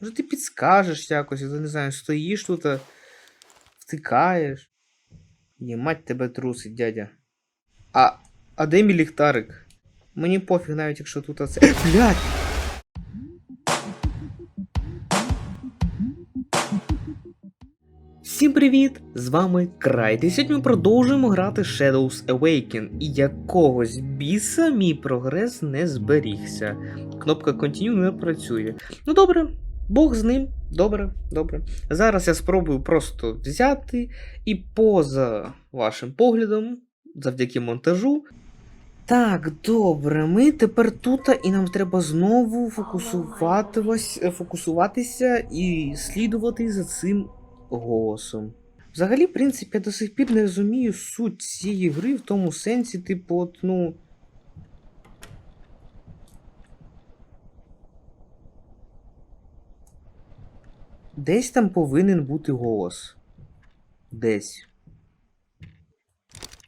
Може ти підскажеш якось, я не знаю, стоїш тут, а втикаєш. Є, мать тебе трусить, дядя. А. А де мій ліхтарик? Мені пофіг навіть якщо тут оце. Блядь! Всім привіт! З вами Крайт. І сьогодні ми продовжуємо грати Shadows Awaken. І якогось біса мій прогрес не зберігся. Кнопка Continue не працює. Ну добре, Бог з ним. Добре, добре. Зараз я спробую просто взяти і поза вашим поглядом, завдяки монтажу. Так, добре, ми тепер тут, і нам треба знову фокусуватися і слідувати за цим голосом. Взагалі, в принципі, я до сих пір не розумію суть цієї гри в тому сенсі, типу, от, ну. Десь там повинен бути голос. Десь.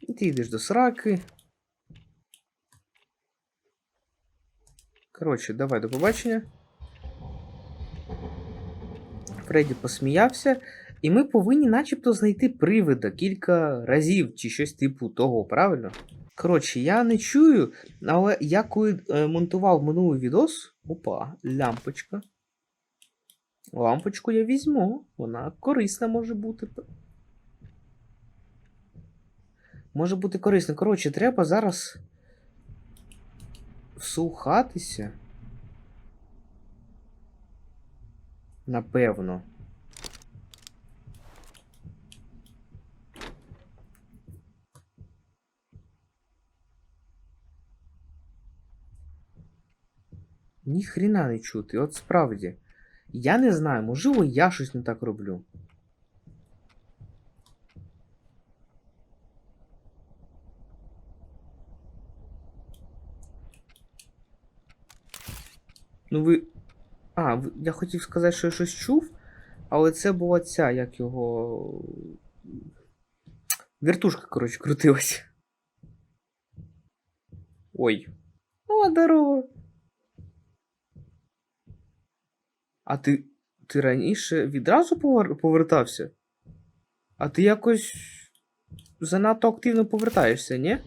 І ти йдеш до сраки. Коротше, давай до побачення. Фредді посміявся, і ми повинні начебто знайти привида кілька разів чи щось типу того, правильно? Коротше, я не чую, але я коли е, монтував минулий відос. Опа, лямпочка. Лампочку я візьму, вона корисна може бути. Може бути корисна. Коротше, треба зараз вслухатися. Напевно. Ні хрена не чути, от справді. Я не знаю, можливо, я щось не так роблю. Ну ви. А, я хотів сказати, що я щось чув, але це була ця, як його. Вертушка, коротше, крутилась. Ой. О, здорово. А ти. Ти раніше відразу повер... повертався? А ти якось занадто активно повертаєшся, ні?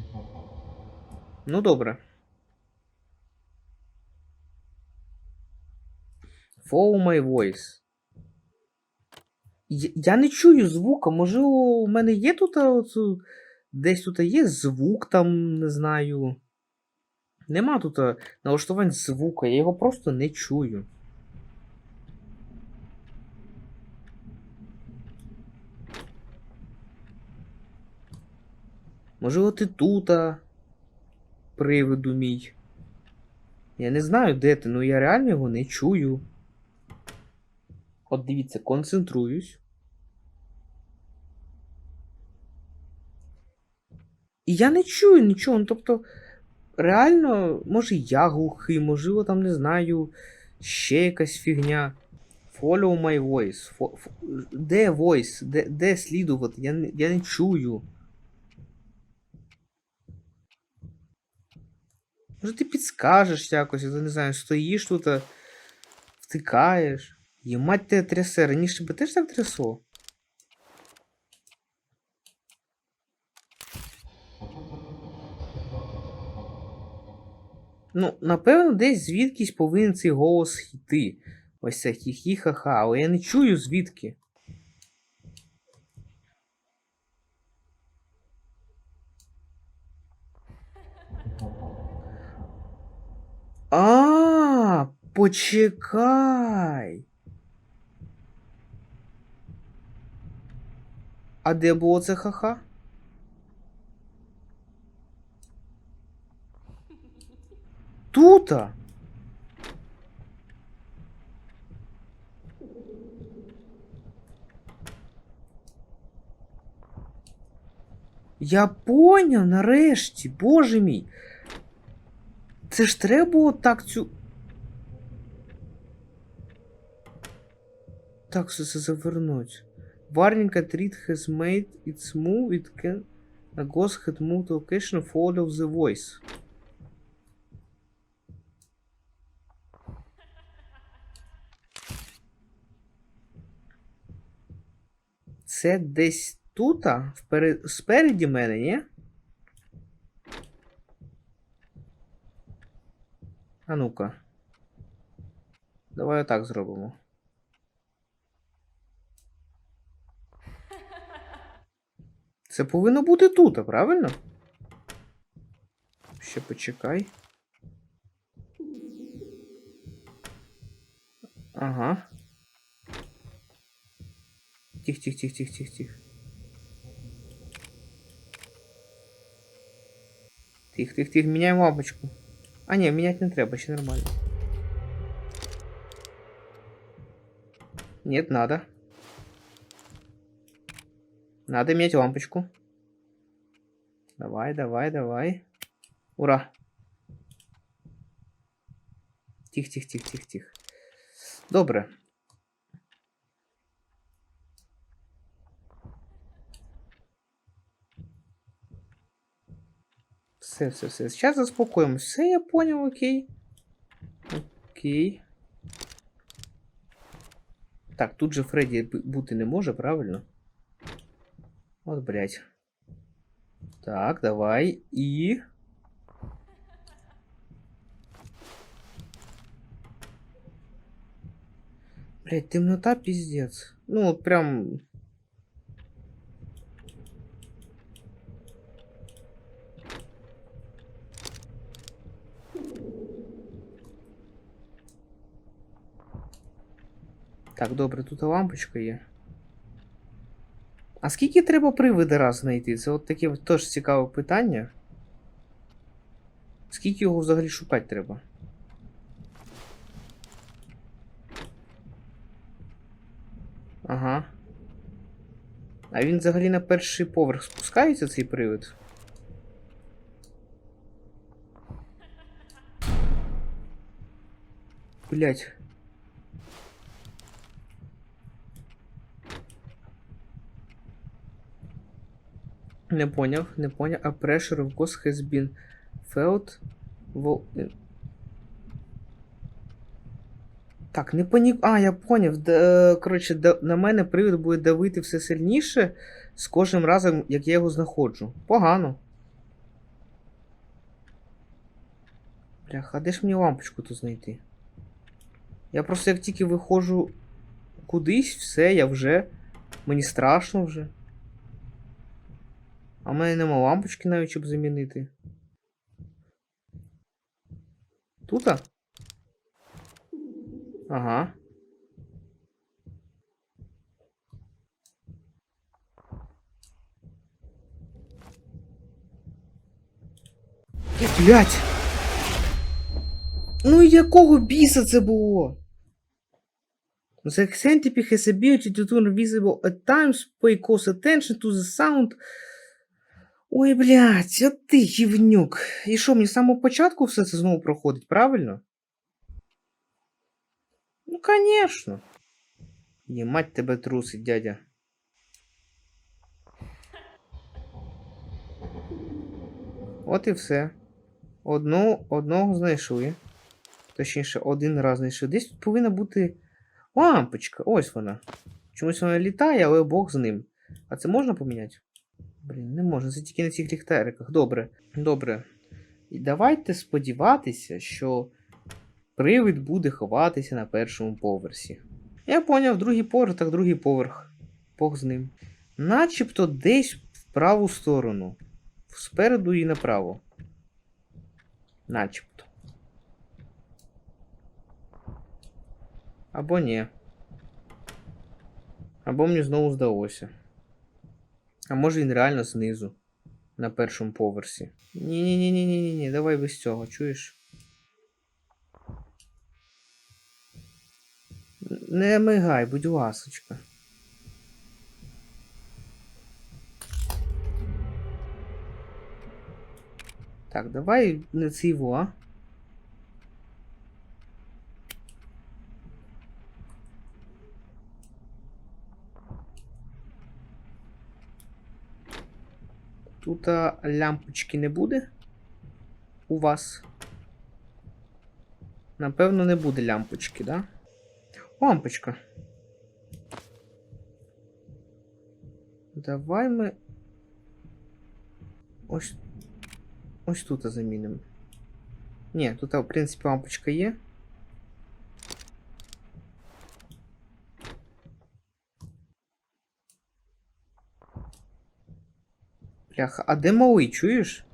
Ну добре. Follow my voice. Я, не чую звука. Можливо, у мене є тут от, десь тут є звук, там, не знаю. Нема тут налаштувань звука, я його просто не чую. Можливо, ти тут, а, привиду мій. Я не знаю, де ти, ну я реально його не чую. От дивіться, концентруюсь. І я не чую нічого. Ну, тобто, реально, може я глухий, можливо, там не знаю, ще якась фігня. Follow my voice. Фо- Де voice? Де, де слідувати? Я я не чую. Може ти підскажеш якось, я не знаю, стоїш тут, а втикаєш. Ємать тебе трясе, раніше би теж так трясло. Ну, напевно, десь звідкись повинен цей голос йти. Ось це хі-хі-ха-ха, але я не чую звідки. Почекай. А де було це ха-ха? Тута. Я поняв нарешті, боже мій. Це ж треба було так цю. таксуса завернуть. Warning that Reed has made its move, it can a ghost had moved location, follow the voice. Це десь тут, вперед, спереді мене, ні? А ну-ка. Давай отак зробимо. Це повинно бути тут, правильно? Ще почекай. Ага. Тих, тих, тих, тих, тих, тих. Тих, тих, тих, міняємо лампочку. А, ні, міняти не треба, ще нормально. Нет, надо. Надо менять лампочку. Давай, давай, давай. Ура. Тих, тих, тих, тих, тих. Добре. Все, все, все. Сейчас заспокоїмось. Все, я понял, окей. Окей. Так, тут же Фредді б- бути не може, правильно? От, блядь. Так, давай. І. Блядь, темнота пиздец. Ну, вот прям. Так, добре, тут лампочка є. А скільки треба привида раз знайти? Це от таке теж цікаве питання. Скільки його взагалі шукати треба? Ага. А він взагалі на перший поверх спускається цей привид? Блять. Не поняв, не поняв. A pressure of ghost has been felt. Так, не панік. А, я поняв. Д... Коротше, да... на мене привід буде давити все сильніше з кожним разом, як я його знаходжу. Погано. Бляха, а де ж мені лампочку тут знайти? Я просто як тільки виходжу кудись, все, я вже. Мені страшно вже. А в мене нема лампочки навіть, щоб замінити. Тута? Ага. Блять! Ну і якого біса це було? Times, pay close attention to the sound. Ой, блядь, от ти гівнюк. І що, мені з самого початку все це знову проходить, правильно? Ну, конечно. Ємать тебе трусить, дядя. От і все. Одну, одного знайшли. Точніше, один раз знайшли. Десь тут повинна бути лампочка. Ось вона. Чомусь вона літає, але Бог з ним. А це можна поміняти? Блін, не можна, це тільки на цих ліхтариках. Добре, добре. І давайте сподіватися, що привид буде ховатися на першому поверсі. Я поняв, другий поверх, так другий поверх. Бог з ним. Начебто десь в праву сторону. Спереду і направо. Начебто. Або ні. Або мені знову здалося. А може він реально знизу. На першому поверсі. Ні-ні-ні-ні-ні-ні, давай без цього, чуєш? Не мигай, будь ласочка. Так, давай не цього, а? Тут а, лямпочки не буде у вас. Напевно, не буде лямпочки, да? Лампочка. Давай ми. Ось. Ось тут замінимо. Ні, тут, в принципі, лампочка є. Бляха, а де малий, чуєш?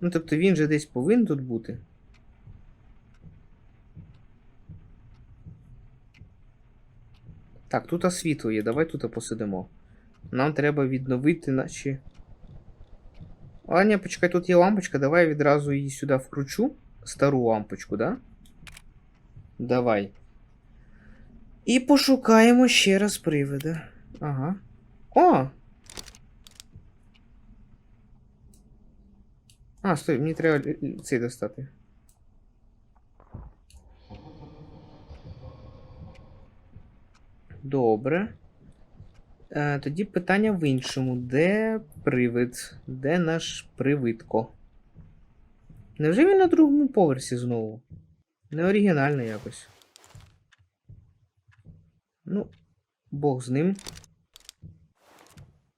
Ну, тобто він же десь повинен тут бути. Так, тут світло є, давай тут посидимо. Нам треба відновити наші. А, ні, почекай, тут є лампочка, давай я відразу її сюди вкручу. Стару лампочку, да? Давай. І пошукаємо ще раз привида. Ага. О! А, стой, мені треба цей достати. Добре. Е, тоді питання в іншому. Де привид? Де наш привидко? Невже він на другому поверсі знову? Не оригінально якось. Ну, Бог з ним.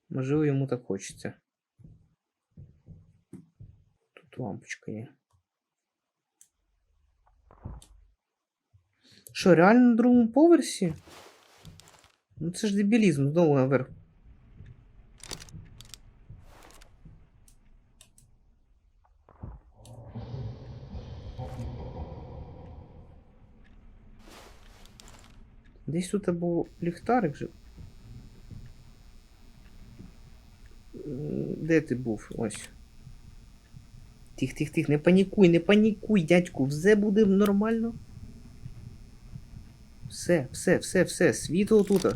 Можливо, йому так хочеться. Тут лампочка є. Що, реально на другому поверсі? Ну це ж дебілізм, знову наверх. Десь тут був ліхтарик же. Де ти був? Ось. Тих, тих, тих, не панікуй, не панікуй, дядьку, все буде нормально. Все, все, все, все, світло тут.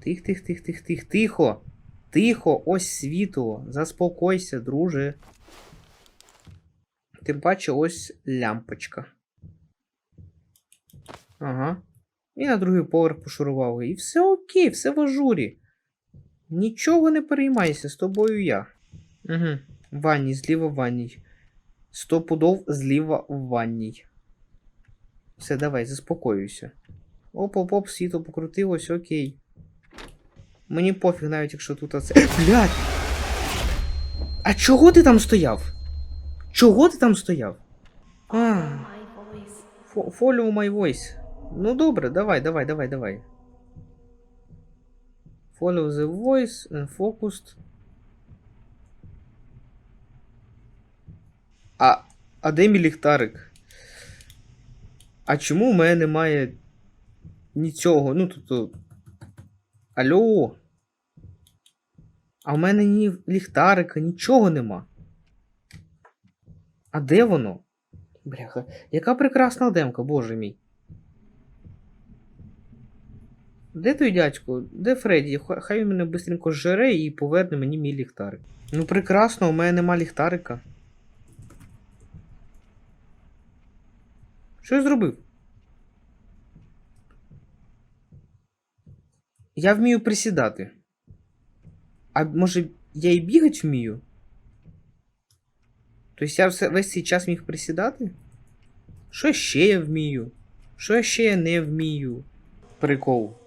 Тих, тих, тих, тих, тих, тихо. Тихо, ось світло. Заспокойся, друже. Тим паче ось лямпочка. Ага. І на другий поверх пошурував. І все окей, все в ажурі. Нічого не переймайся, з тобою я. Угу. В ванні, зліва в ванній. Сто пудов зліва в ванній. Все, давай, заспокоюйся. Оп-оп-оп, світло покрутилось, окей. Мені пофіг навіть, якщо тут оце. Блядь! А чого ти там стояв? Чого ти там стояв? А, follow my voice. Ну добре, давай, давай, давай, давай. Follow the voice and focused. А, а де мій ліхтарик? А чому в мене немає нічого? Ну, тобто. Алло. А в мене ні ліхтарика, нічого нема. А де воно? Бляха, яка прекрасна демка, боже мій. Де той дядько? Де Фредді? Хай він мене бистренько зжере і поверне мені мій ліхтарик. Ну прекрасно, у мене нема ліхтарика. Що я зробив? Я вмію присідати. А може я і бігати вмію? Тобто я весь цей час міг присідати? Що ще я вмію? Що ще я не вмію? Прикол.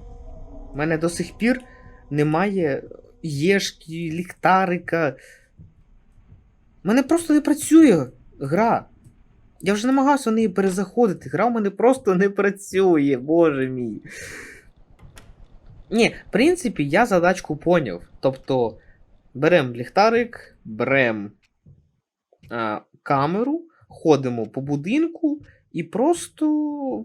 У мене до сих пір немає єшки, ліхтарика. Мене просто не працює гра. Я вже намагався в неї перезаходити. Гра в мене просто не працює, боже мій. Ні, в принципі, я задачку поняв. Тобто, беремо ліхтарик, беремо а, камеру, ходимо по будинку і просто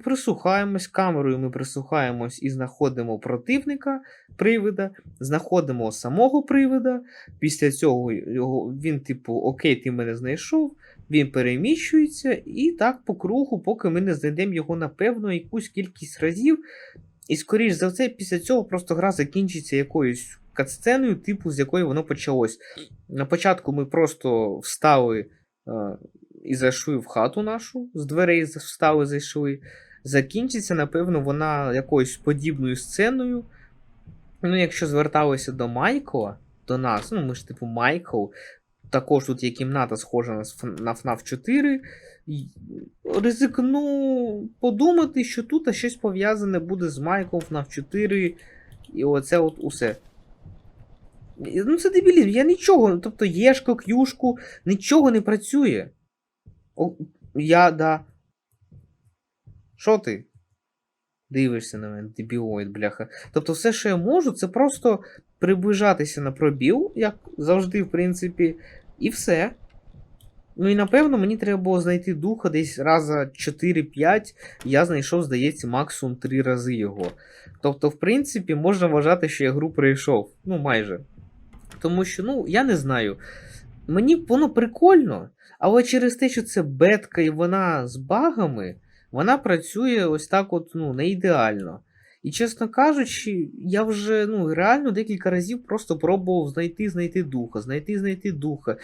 прислухаємось камерою. Ми прислухаємось і знаходимо противника привида, знаходимо самого привида. Після цього його, він, типу, окей, ти мене знайшов, він переміщується, і так по кругу, поки ми не знайдемо його напевно якусь кількість разів. І, скоріш за все, після цього просто гра закінчиться якоюсь катсценою, типу, з якої воно почалось. На початку ми просто встали е, і зайшли в хату нашу, з дверей встали, зайшли. Закінчиться, напевно, вона якоюсь подібною сценою. Ну, якщо зверталися до Майкла, до нас, ну ми ж типу Майкл, також тут є кімната, схожа на FNAF 4. І Ризикну подумати, що тут щось пов'язане буде з Майком FNAF 4. І оце от усе. Ну, це дебілізм, я нічого, тобто єшко, к'юшку, нічого не працює. О, я, да. Що ти? Дивишся на мене, дебілоїд, бляха. Тобто, все, що я можу, це просто приближатися на пробіл, як завжди, в принципі, і все. Ну і напевно мені треба було знайти духа десь раза 4-5. Я знайшов, здається, максимум 3 рази його. Тобто, в принципі, можна вважати, що я гру пройшов. Ну, майже. Тому що, ну, я не знаю. Мені воно прикольно, але через те, що це бетка і вона з багами, вона працює ось так, от, ну, не ідеально. І чесно кажучи, я вже ну, реально декілька разів просто пробував знайти, знайти духа, знайти, знайти духа.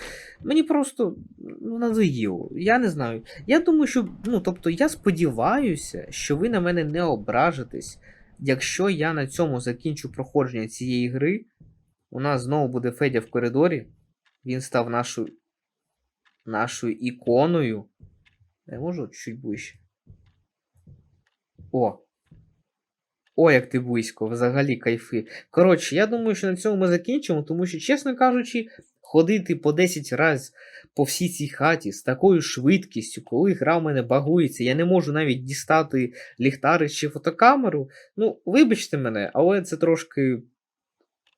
Мені просто ну, надоїло. Я не знаю. Я думаю, що ну, тобто, я сподіваюся, що ви на мене не ображитесь, якщо я на цьому закінчу проходження цієї гри. У нас знову буде Федя в коридорі. Він став нашою нашою іконою. Я можу чуть ближче. О! О, як ти близько, взагалі кайфи. Коротше, я думаю, що на цьому ми закінчимо, тому що, чесно кажучи, ходити по 10 разів по всій цій хаті з такою швидкістю, коли гра в мене багується, я не можу навіть дістати ліхтарик чи фотокамеру. Ну, вибачте мене, але це трошки.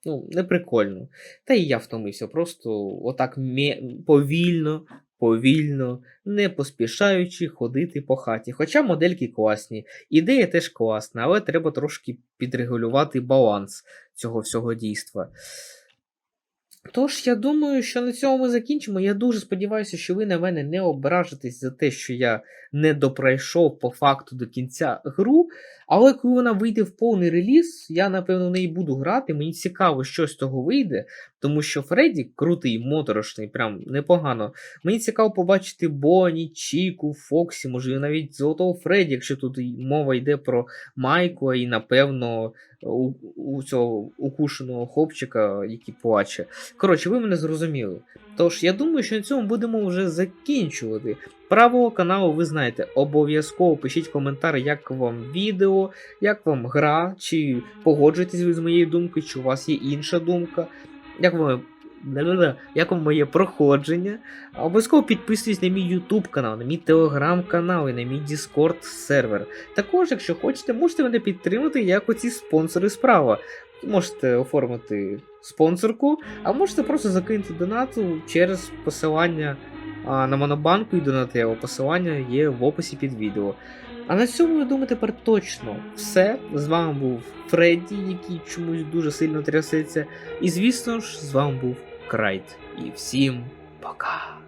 Ну, неприкольно. Та і я втомився. Просто отак повільно, повільно, не поспішаючи ходити по хаті. Хоча модельки класні, ідея теж класна, але треба трошки підрегулювати баланс цього всього дійства. Тож, я думаю, що на цьому ми закінчимо. Я дуже сподіваюся, що ви на мене не ображитесь за те, що я не допройшов по факту до кінця гру. Але коли вона вийде в повний реліз, я напевно в неї буду грати. Мені цікаво, що з того вийде, тому що Фредді крутий, моторошний, прям непогано. Мені цікаво побачити Бонні, Чіку, Фоксі, можливо, навіть Золотого Фредді, якщо тут мова йде про Майкла і, напевно, у, у цього укушеного хлопчика, який плаче. Коротше, ви мене зрозуміли. Тож, я думаю, що на цьому будемо вже закінчувати. Правого каналу ви знаєте, обов'язково пишіть коментар, як вам відео, як вам гра, чи погоджуєтесь ви з моєю думкою, чи у вас є інша думка, як вам. Як моє проходження? Обов'язково підписуйтесь на мій YouTube канал, на мій телеграм канал і на мій Discord сервер. Також, якщо хочете, можете мене підтримати як оці спонсори справа. Можете оформити спонсорку, а можете просто закинути донату через посилання на Монобанку і Донателло. Посилання є в описі під відео. А на цьому я думаю тепер точно все. З вами був Фредді, який чомусь дуже сильно трясеться. І звісно ж, з вами був Крайт. І всім пока!